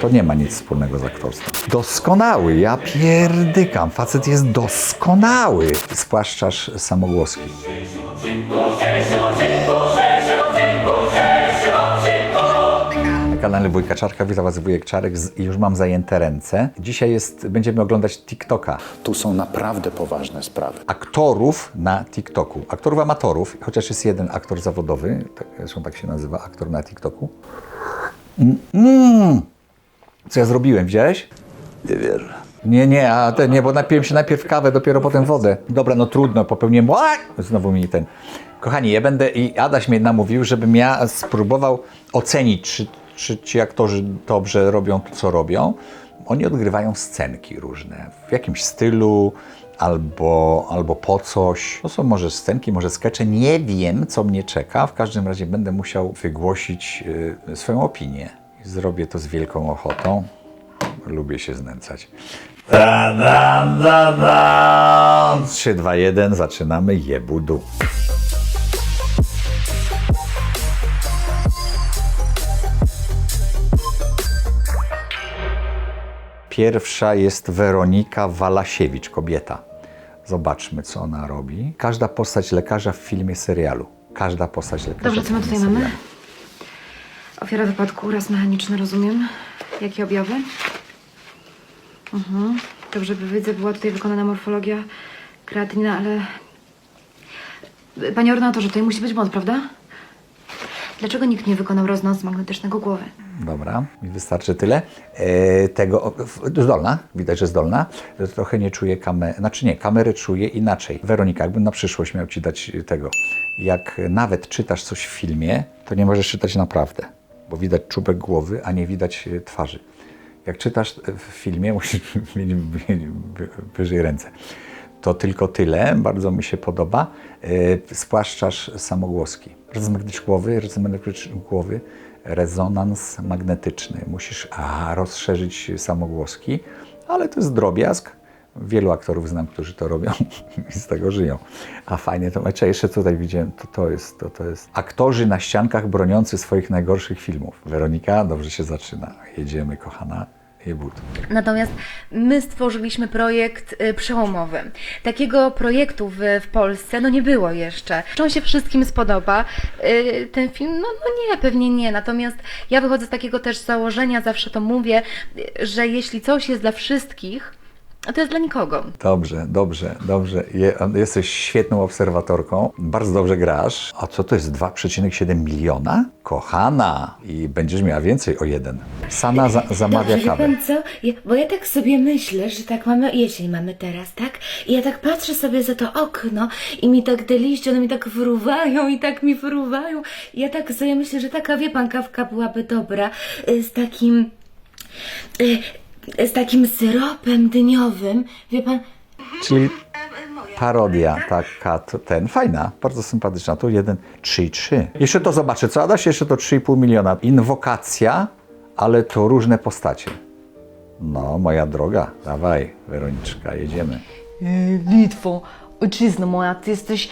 To nie ma nic wspólnego z aktorstwem. Doskonały, ja pierdykam. Facet jest doskonały. Spłaszczasz samogłoski. Na kanale Wujka Czarka witam Was Wujek Czarek i już mam zajęte ręce. Dzisiaj jest, będziemy oglądać TikToka. Tu są naprawdę poważne sprawy. Aktorów na TikToku. Aktorów amatorów, chociaż jest jeden aktor zawodowy, tak- zresztą tak się nazywa, aktor na TikToku. Mm, mm. Co ja zrobiłem, widziałeś? Nie wierzę. Nie, nie, a te, nie, bo napiłem się najpierw kawę, dopiero potem wodę. Dobra, no trudno, popełniłem. Znowu mi ten. Kochani, ja będę i Adaś mnie namówił, żebym ja spróbował ocenić, czy, czy ci aktorzy dobrze robią to, co robią. Oni odgrywają scenki różne, w jakimś stylu, albo, albo po coś. To są może scenki, może skecze. Nie wiem, co mnie czeka. W każdym razie będę musiał wygłosić y, swoją opinię. Zrobię to z wielką ochotą. Lubię się znęcać. Da, da, da, da. 3, 2, 1, zaczynamy jebudu. Pierwsza jest Weronika Walasiewicz, kobieta. Zobaczmy, co ona robi. Każda postać lekarza w filmie serialu. Każda postać lekarza Dobrze, co my tutaj mamy? Ofiara wypadku, uraz mechaniczny, rozumiem. Jakie objawy? Mhm. Dobrze, by widzę, była tutaj wykonana morfologia kreatyna, ale... Panie ordynatorze, tutaj musi być błąd, prawda? Dlaczego nikt nie wykonał rezonansu magnetycznego głowy? Dobra, mi wystarczy tyle. E, tego, zdolna, widać, że zdolna. Trochę nie czuję kamery, znaczy nie, kamery czuję inaczej. Weronika, jakbym na przyszłość miał Ci dać tego. Jak nawet czytasz coś w filmie, to nie możesz czytać naprawdę, bo widać czubek głowy, a nie widać e, twarzy. Jak czytasz e, w filmie, musisz mieć wy- wyżej ręce. To tylko tyle, bardzo mi się podoba. E, Spłaszczasz samogłoski. Rezonans głowy, rezonans głowy, rezonans magnetyczny. Musisz a, rozszerzyć samogłoski, ale to jest drobiazg. Wielu aktorów znam, którzy to robią i z tego żyją. A fajnie to, znaczy jeszcze tutaj widziałem, to, to, jest, to, to jest aktorzy na ściankach broniący swoich najgorszych filmów. Weronika, dobrze się zaczyna. Jedziemy, kochana. Jebut. Natomiast my stworzyliśmy projekt y, przełomowy. Takiego projektu w, w Polsce no nie było jeszcze. Czy on się wszystkim spodoba? Y, Ten film? No, no nie, pewnie nie. Natomiast ja wychodzę z takiego też założenia, zawsze to mówię, y, że jeśli coś jest dla wszystkich, to jest dla nikogo. Dobrze, dobrze, dobrze. Je, jesteś świetną obserwatorką. Bardzo dobrze grasz. A co to jest 2,7 miliona? Kochana! I będziesz miała więcej o jeden. Sana za, zamawia Dobrze, wie kawę. pan co? Ja, bo ja tak sobie myślę, że tak mamy, jesień mamy teraz, tak? I ja tak patrzę sobie za to okno i mi tak te liście, one mi tak fruwają i tak mi fruwają. I ja tak sobie myślę, że taka, wie pan, kawka byłaby dobra y, z takim, y, z takim syropem dyniowym, wie pan? Czyli parodia taka, to ten, fajna, bardzo sympatyczna. Tu jeden, 3,3. Jeszcze to zobaczę, co Adaś? Jeszcze to 3,5 miliona. Inwokacja, ale to różne postacie. No, moja droga, dawaj, Weroniczka, jedziemy. Litwo, ojczyzno moja, ty jesteś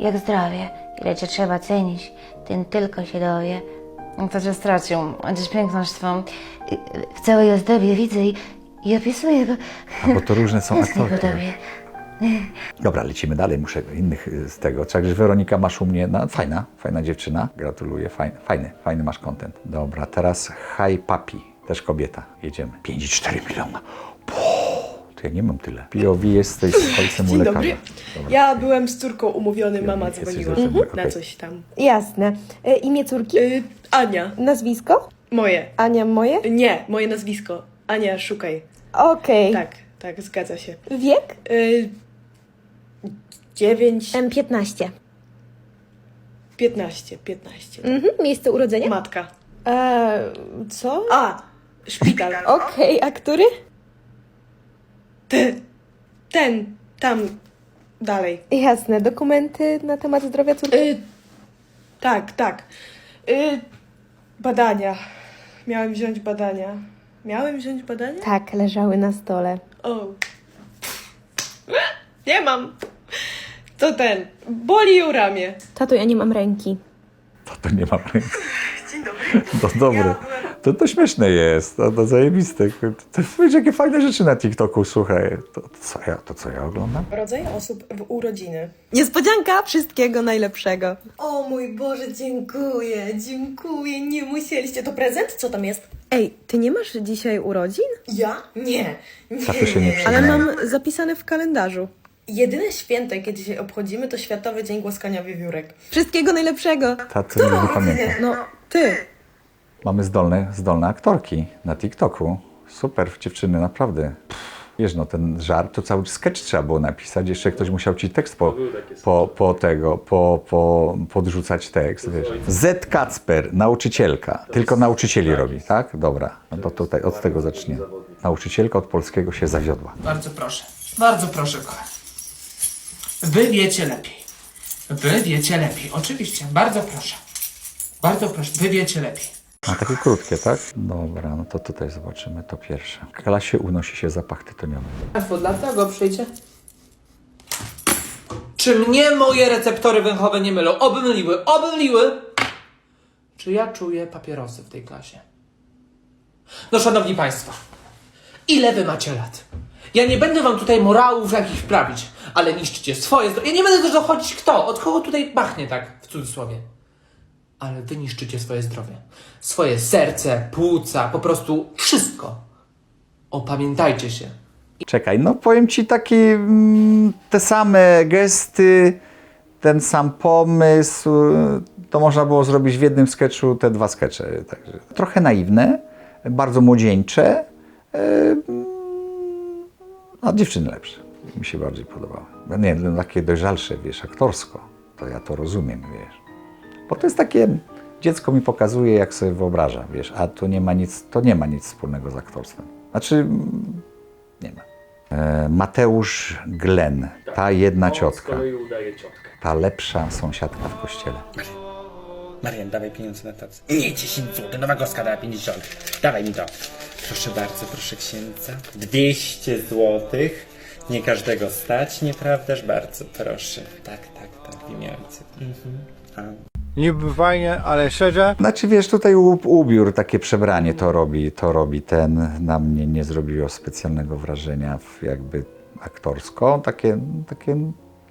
jak zdrowie. Ile cię trzeba cenić, tym tylko się dowie. To cię stracił, gdzieś piękność swą. W całej ozdobie widzę i, i opisuję go. A bo to różne są aktorki. Dobra, lecimy dalej, muszę innych y, z tego. Także Weronika masz u mnie, no, fajna, fajna dziewczyna, gratuluję, fajny, fajny, fajny masz content. Dobra, teraz Hi Papi, też kobieta, jedziemy. 5,4 miliona. Puh, to ja nie mam tyle. POV jesteś z ojcem u Dzień lekarza. dobry. Dobra. Ja byłem z córką umówiony, mama Jesteś dzwoniła z ojcem, na okej. coś tam. Jasne. E, imię córki? Y, Ania, Nazwisko? moje. Ania moje? Nie, moje nazwisko. Ania, szukaj. Okej. Tak, tak, zgadza się. Wiek? Y, 9, M15. 15, 15. Mhm. Miejsce urodzenia? Matka. E, co? A, szpital. Okej, a który? Ten, ten, tam, dalej. Jasne. Dokumenty na temat zdrowia córki? Y, tak, tak. Y, badania. Miałem wziąć badania. Miałem wziąć badania? Tak, leżały na stole. O. Nie mam. To ten. Boli ją ramię. Tato, ja nie mam ręki. To, to nie mam ręki. Dzień dobry. To dobre. Ja byłem To to śmieszne jest, to, to zajebiste. To, jakie fajne rzeczy na TikToku, słuchaj. To, to, co ja, to co ja oglądam? Rodzaj osób w urodziny. Niespodzianka! Wszystkiego najlepszego. O mój Boże, dziękuję, dziękuję. Nie musieliście. To prezent? Co tam jest? Ej, ty nie masz dzisiaj urodzin? Ja? Nie. Tato się nie Ale mam zapisane w kalendarzu. Jedyne święto, jakie dzisiaj obchodzimy, to Światowy Dzień Głaskania Wiewiórek. Wszystkiego najlepszego! Tato nie, nie pamiętam. No, ty. Mamy zdolne, zdolne aktorki na TikToku. Super, dziewczyny, naprawdę. Pff, Wiesz, no ten żart, to cały sketch trzeba było napisać. Jeszcze ktoś musiał ci tekst po, po, po tego, po, po, podrzucać tekst, wiesz. Z. Kacper, nauczycielka. Tylko nauczycieli robi, tak? Dobra, no to tutaj od tego zaczniemy. Nauczycielka od polskiego się zawiodła. Bardzo proszę. Bardzo proszę, kochani. Wy wiecie lepiej. Wy wiecie lepiej. Oczywiście. Bardzo proszę. Bardzo proszę. Wy wiecie lepiej. A takie krótkie, tak? Dobra, no to tutaj zobaczymy to pierwsze. W klasie unosi się zapach tytoniowy. Państwo, dlatego przyjdzie. Czy mnie moje receptory węchowe nie mylą? Oby myliły, oby myliły! Czy ja czuję papierosy w tej klasie? No, szanowni państwo, ile wy macie lat? Ja nie będę wam tutaj morałów jakichś prawić, ale niszczycie swoje zdrowie. Ja nie będę też dochodzić kto, od kogo tutaj pachnie tak, w cudzysłowie. Ale wy niszczycie swoje zdrowie. Swoje serce, płuca, po prostu wszystko. Opamiętajcie się. Czekaj, no powiem ci taki, mm, te same gesty, ten sam pomysł, to można było zrobić w jednym sketchu te dwa skecze. Także trochę naiwne, bardzo młodzieńcze, e, mm, a dziewczyny lepsze. Mi się bardziej podobały. Nie, no takie dojrzalsze, wiesz, aktorsko, to ja to rozumiem, wiesz. Bo to jest takie, dziecko mi pokazuje, jak sobie wyobraża, wiesz, a to nie ma nic, to nie ma nic wspólnego z aktorstwem. Znaczy, nie ma. E, Mateusz Glen, ta jedna ciotka, ta lepsza sąsiadka w kościele. Marian, dawaj pieniądze na tacę. Nie, 10 zł, nowa goska dała 50. Dawaj mi to. Proszę bardzo, proszę księdza. 200 złotych. Nie każdego stać, nieprawdaż? Bardzo proszę. Tak, tak, tak, w imię ojca. Mhm. A. Niby fajnie, ale szczerze, Znaczy wiesz, tutaj u- ubiór, takie przebranie to robi, to robi ten, na mnie nie zrobiło specjalnego wrażenia w jakby aktorsko, takie, takie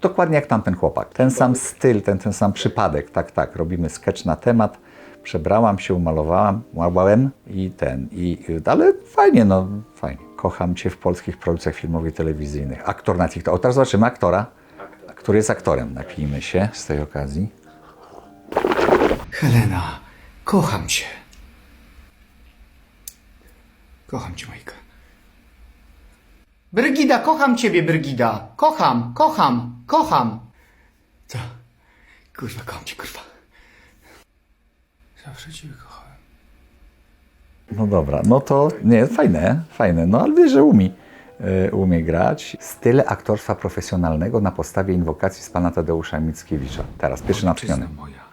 dokładnie jak tamten chłopak. Ten sam styl, ten, ten sam przypadek, tak, tak, robimy sketch na temat, przebrałam się, umalowałam, łałem i ten, i, ale fajnie, no fajnie. Kocham Cię w polskich produkcjach filmowych i telewizyjnych. Aktor na TikTok. O, teraz zobaczymy aktora, który jest aktorem. Napijmy się z tej okazji. Helena, kocham cię. Kocham cię, Majka. Brygida, kocham ciebie, Brygida. Kocham, kocham, kocham. Co? Kurwa, kocham cię, kurwa. Zawsze ciebie kochałem. No dobra, no to nie, fajne, fajne, no ale wiesz, że umie, y, umie grać. Styl aktorstwa profesjonalnego na podstawie inwokacji z pana Tadeusza Mickiewicza. Teraz, pierwszy natchniony. moja,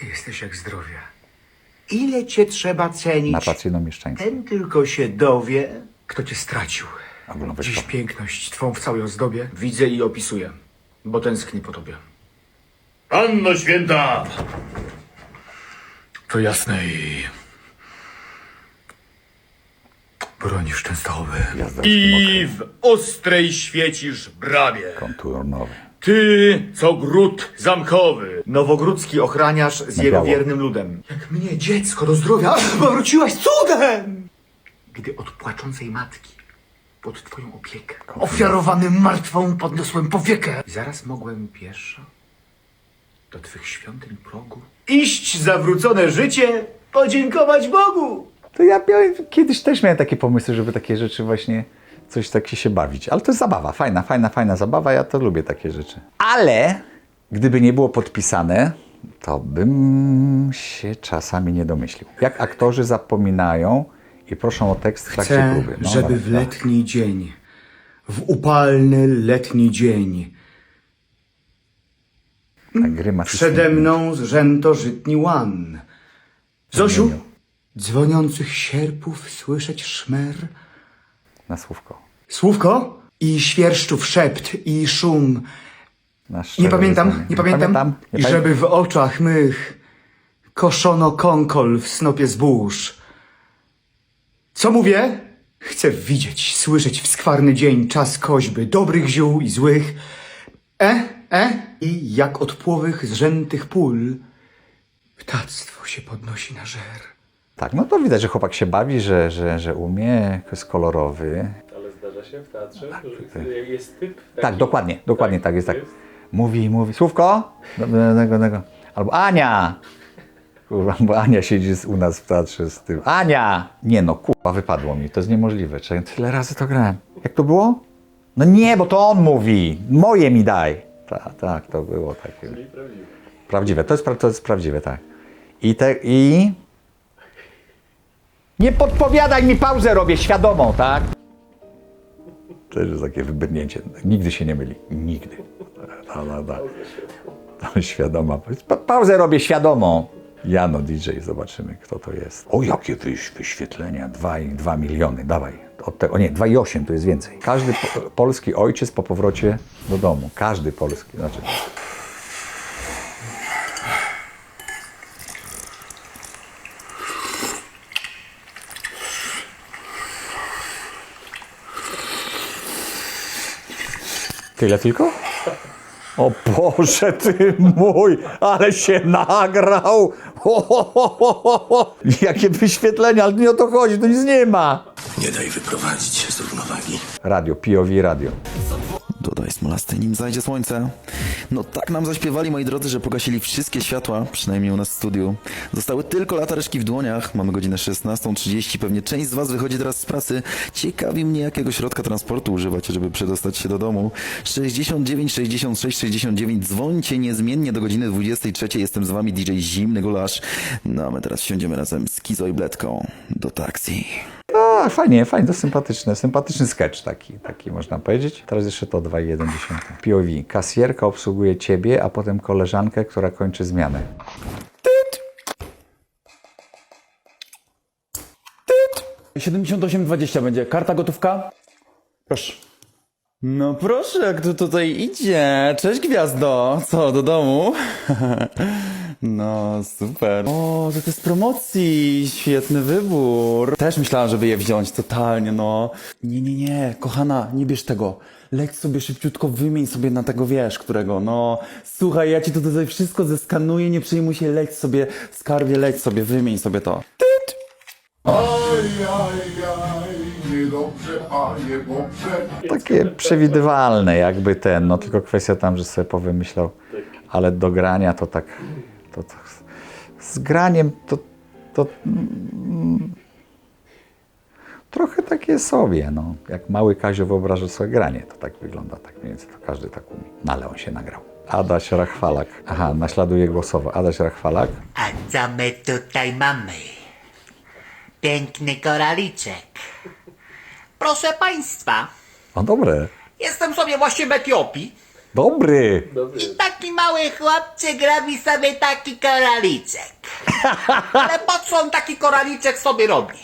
ty jesteś jak zdrowie. Ile cię trzeba cenić? Narracyjno mieszczański. Ten tylko się dowie, kto cię stracił. Albo Dziś nowy piękność twą w całej ozdobie widzę i opisuję, bo tęsknię po tobie. Panno Święta! To jasne i... Bronisz Częstochowy. I w ostrej świecisz bramie. konturowy. Ty, co gród zamkowy. Nowogródzki ochraniasz z jego wiernym ludem. Jak mnie, dziecko, do zdrowia powróciłaś cudem! Gdy od płaczącej matki pod twoją opiekę ofiarowany martwą podniosłem powiekę. I zaraz mogłem pieszo do twych świątyń progu iść zawrócone życie, podziękować Bogu. To ja miałem, kiedyś też miałem takie pomysły, żeby takie rzeczy właśnie, coś takie się bawić. Ale to jest zabawa, fajna, fajna, fajna zabawa, ja to lubię takie rzeczy. Ale gdyby nie było podpisane, to bym się czasami nie domyślił. Jak aktorzy zapominają i proszą o tekst w trakcie Chcę, próby. No, żeby w letni dzień, w upalny letni dzień, Tak, grymas przede istnieje. mną zrzęto żytni łan. Zosiu, dzwoniących sierpów słyszeć szmer, Na słówko. słówko i świerszczów szept i szum. Nie pamiętam, nie pamiętam. Nie I żeby w oczach mych Koszono konkol w snopie zbóż. Co mówię? Chcę widzieć, słyszeć w skwarny dzień czas koźby, dobrych ziół i złych. E, e, i jak od płowych zrzętych pól ptactwo się podnosi na żer. Tak, no to widać, że chłopak się bawi, że, że, że umie, jest kolorowy. Ale zdarza się w teatrze, że jest typ Tak, dokładnie, dokładnie tak jest tak. Mówi, mówi, słówko? Tego, tego. Albo Ania! Kurwa, bo Ania siedzi z- u nas w teatrze z tym. Ania! Nie no, kurwa, wypadło mi, to jest niemożliwe. Czekaj, tyle razy to grałem. Jak to było? No nie, bo to on mówi. Moje mi daj. Tak, tak, to było takie. Prawdziwe, to jest, to jest prawdziwe, tak. I te, i... Nie podpowiadaj mi, pauzę robię świadomą, tak? To jest takie wybrnięcie. Nigdy się nie myli. Nigdy. No, no, no. To świadoma. Pa pauzę robię świadomą. Jano DJ, zobaczymy kto to jest. O, jakie wyś wyświetlenia. 2 miliony, dawaj. Od tego, o nie, 2,8 to jest więcej. Każdy po, polski ojciec po powrocie do domu. Każdy polski. Znaczy, Tyle tylko? O Boże, ty mój, ale się nagrał! Ho, ho, ho, ho, ho. Jakie wyświetlenia, ale nie o to chodzi, to nic nie ma. Nie daj wyprowadzić się z równowagi. Radio, POV radio. Dodaj smolasty, nim zajdzie słońce. No tak nam zaśpiewali, moi drodzy, że pogasili wszystkie światła, przynajmniej u nas w studiu. Zostały tylko latareczki w dłoniach. Mamy godzinę 16.30. Pewnie część z Was wychodzi teraz z pracy. Ciekawi mnie, jakiego środka transportu używacie, żeby przedostać się do domu. 69, 66, 69. Dzwońcie niezmiennie do godziny 23. Jestem z Wami DJ Zimny Gulasz. No a my teraz siądziemy razem z Kizo i Bledką do taksi. A, fajnie, fajnie, to sympatyczne, sympatyczny sketch taki, taki można powiedzieć. Teraz jeszcze to 2,1. POV. Kasjerka obsługuje ciebie, a potem koleżankę, która kończy zmianę. 78,20 będzie. Karta gotówka? Proszę. No proszę, jak tu tutaj idzie. Cześć gwiazdo. Co, do domu? No, super. O, to jest promocji. Świetny wybór. Też myślałam, żeby je wziąć, totalnie, no. Nie, nie, nie, kochana, nie bierz tego. Leć sobie szybciutko, wymień sobie na tego, wiesz, którego, no. Słuchaj, ja ci to tutaj wszystko zeskanuję, nie przejmuj się, leć sobie, skarbie, leć sobie, wymień sobie to. Takie przewidywalne jakby ten, no tylko kwestia tam, że sobie powymyślał, ale do grania to tak, to, to z graniem to, to mm, trochę takie sobie, no. Jak mały Kazio wyobraża sobie granie, to tak wygląda, tak mniej więcej, to każdy tak umie. No ale on się nagrał. Adaś Rachwalak. Aha, naśladuje głosowo. Adaś Rachwalak. A co my tutaj mamy? Piękny koraliczek. Proszę Państwa, O, dobre. jestem sobie właśnie w Etiopii Dobry. i taki mały chłopczyk robi sobie taki koraliczek. Ale po co on taki koraliczek sobie robi?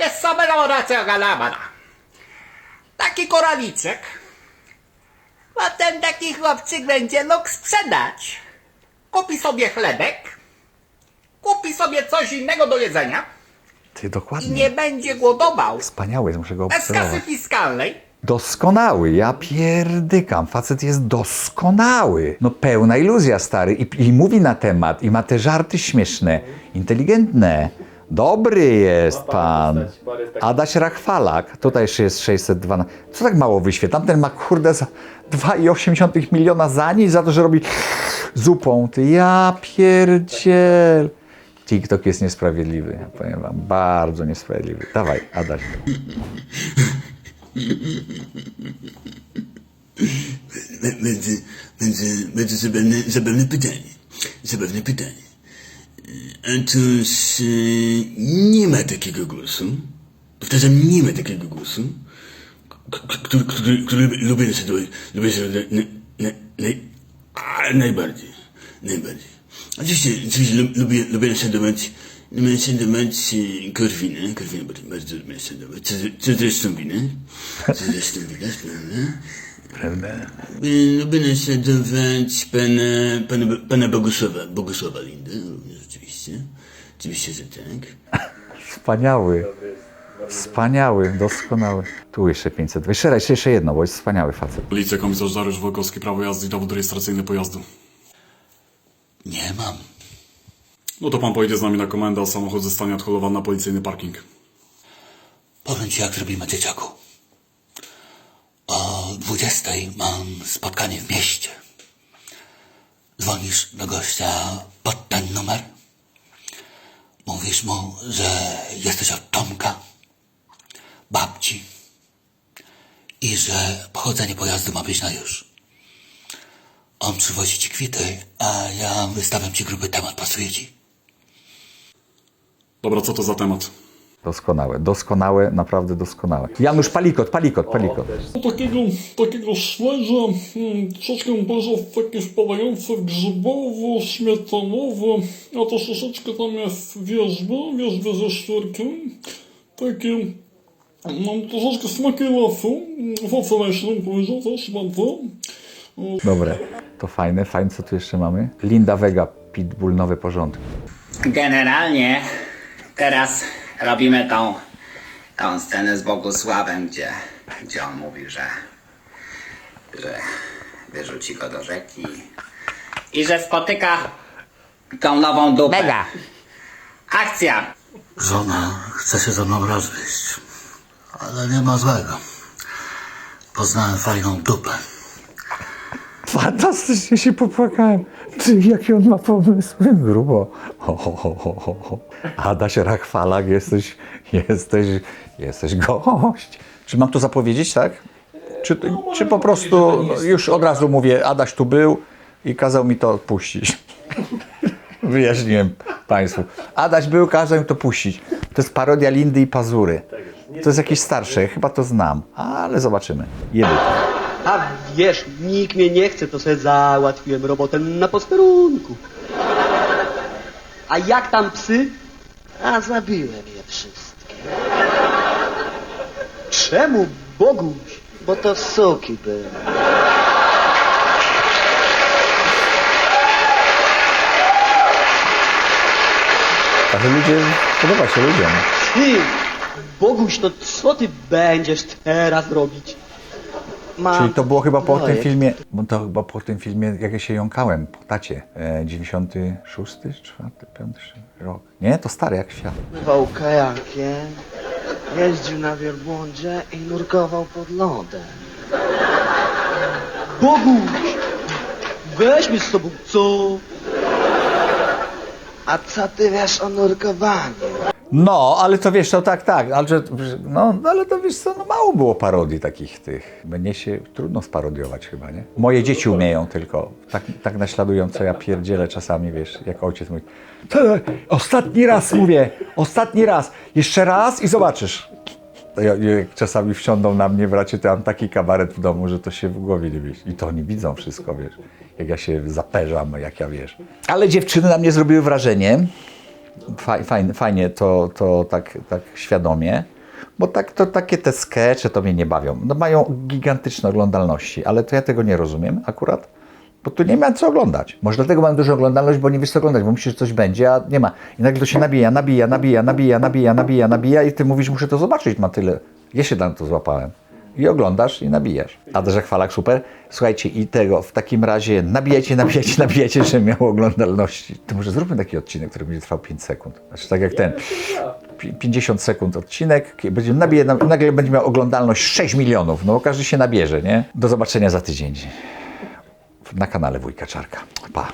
Jest sobie racja galabana. Taki koraliczek. Potem taki chłopczyk będzie mógł sprzedać. Kupi sobie chlebek. Kupi sobie coś innego do jedzenia. Ty I dokładnie. nie będzie głodował. Wspaniały, muszę go Bez kasy fiskalnej. Doskonały, ja pierdykam. Facet jest doskonały. No pełna iluzja, stary. I, I mówi na temat, i ma te żarty śmieszne, inteligentne. Dobry jest pan. Adaś Rachwalak. Tutaj jeszcze jest 612. Co tak mało wyświetla? Tamten ma kurde za 2,8 miliona za nic, za to, że robi zupą. Ty ja pierdziel. TikTok jest niesprawiedliwy, ja powiem wam, bardzo niesprawiedliwy. Dawaj, Adaś. Będzie, będzie, będzie zapewne, zapewne pytanie. Zapewne pytanie. Otóż e, nie ma takiego głosu. Powtarzam, nie ma takiego głosu, który, który, który lubię naśladować. Lubię naśladować na, na, na, a, najbardziej. Najbardziej. Oczywiście, oczywiście lub- lubię, lubię naśladować lubię naśladować e, Korwinę. Korwinę bardzo, bardzo lubię naśladować. Co, co zresztą winę. Co zresztą widać, prawda? Prawda? Będę się dować pana, pana, pana Bogusława, Bogusława Lindy, również oczywiście. Oczywiście, że tak. Wspaniały. Wspaniały, doskonały. Tu jeszcze 500. Jeszcze raz, jeszcze jedno, bo jest wspaniały facet. Policja, komisarz Dariusz Wojkowski, prawo jazdy i dowód rejestracyjny pojazdu. Nie mam. No to pan pojedzie z nami na komendę, a samochód zostanie odholowany na policyjny parking. Powiem ci, jak zrobimy, dzieciaku. O 20 mam spotkanie w mieście. Dzwonisz do gościa pod ten numer. Mówisz mu, że jesteś od Tomka, babci i że pochodzenie pojazdu ma być na już. On przywozi ci kwity, a ja wystawiam ci gruby temat. Pasuje ci? Dobra, co to za temat? Doskonałe, doskonałe, naprawdę doskonałe. Janusz Palikot, Palikot, Palikot. Takiego, takiego śledzia, hmm, troszeczkę bardziej takie wpadające w grzybowo, śmietanowe, a to troszeczkę tam jest wierzba, wierzby ze szczurkiem. Takie, mam troszeczkę smaki lasu, owoce leśne powiedział też bardzo. Dobre, to fajne, fajne. Co tu jeszcze mamy? Linda Vega, Pitbull, nowe porządki. Generalnie teraz robimy tą, tą scenę z Bogusławem, gdzie, gdzie on mówi, że, że wyrzuci go do rzeki i że spotyka tą nową dupę. Mega. Akcja! Żona chce się ze mną rozwieść, ale nie ma złego. Poznałem fajną dupę. Fantastycznie się popłakałem. Ty, jaki on ma pomysły? Grubo. Ho, ho, ho, ho, ho, ho. Adaś Rachwalak, jesteś, jesteś, jesteś gość. Czy mam to zapowiedzieć, tak? Czy, czy po prostu no, już od razu mówię, Adaś tu był i kazał mi to odpuścić. Wyjaśniłem Państwu. Adaś był, kazał mi to puścić. To jest parodia Lindy i Pazury. To jest jakieś starsze, chyba to znam, ale zobaczymy. Jeby. A wiesz, nikt mnie nie chce, to sobie załatwiłem robotę na posterunku. A jak tam psy? A zabiłem je wszystkie. Czemu, Boguś? Bo to suki były. Ale ludzie, podoba się ludziom. Ty, Boguś, to co ty będziesz teraz robić? Mam Czyli to było chyba po tym projekt. filmie, bo to chyba po tym filmie, jak ja się jąkałem, po tacie, e, 96, 4, 5 rok. Nie, to stary jak świat. Pływał kajakiem, jeździł na wielbłądzie i nurkował pod lodem. Boguś! Weź mnie z sobą, co? A co ty wiesz o nurkowaniu? No, ale to wiesz, to tak, tak, ale, że, no, ale to wiesz co, no mało było parodii takich tych. Mnie się trudno sparodiować chyba, nie? Moje dzieci umieją tylko, tak, tak naśladują, co ja pierdzielę czasami, wiesz, jak ojciec mówi. Ostatni raz mówię, ostatni raz, jeszcze raz i zobaczysz. Ja, jak czasami wsiądą na mnie, bracie, to ja mam taki kabaret w domu, że to się w głowie nie. I to oni widzą wszystko, wiesz. Jak ja się zaperzam, jak ja wiesz. Ale dziewczyny na mnie zrobiły wrażenie. Faj, fajnie, fajnie to, to tak, tak świadomie, bo tak, to takie te skecze to mnie nie bawią. No mają gigantyczne oglądalności, ale to ja tego nie rozumiem akurat, bo tu nie ma co oglądać. Może dlatego mam dużą oglądalność, bo nie wiesz co oglądać, bo myślisz, że coś będzie, a nie ma. I nagle to się nabija, nabija, nabija, nabija, nabija, nabija, nabija i ty mówisz, muszę to zobaczyć, ma tyle. Ja się na to złapałem. I oglądasz i nabijasz. A że chwalak super. Słuchajcie, i tego w takim razie nabijajcie, nabijajcie, nabijajcie, że miało oglądalności. To może zróbmy taki odcinek, który będzie trwał 5 sekund. Znaczy tak jak ten. Pi- 50 sekund odcinek, będzie nabije, nagle będzie miał oglądalność 6 milionów, no bo każdy się nabierze, nie? Do zobaczenia za tydzień na kanale Wujka Czarka. Pa.